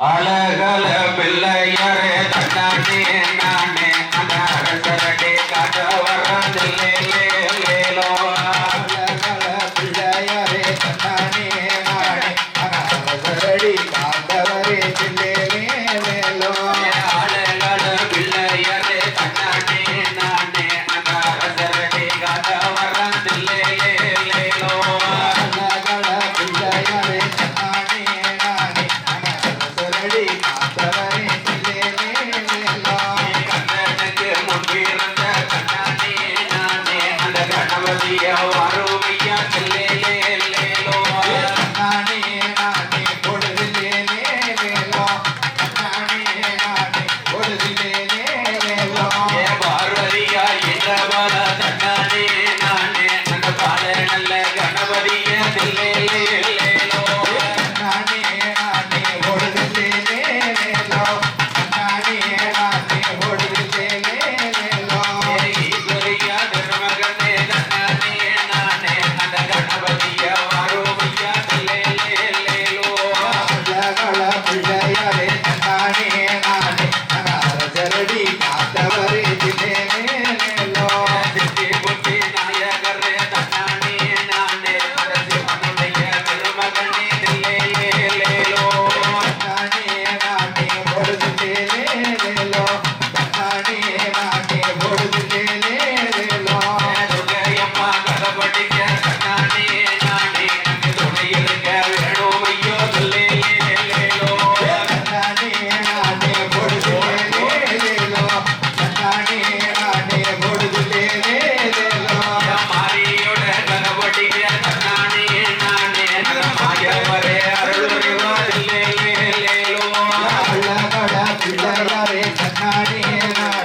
அழகல பிள்ளையரே தன்னாடே Yeah. Yeah.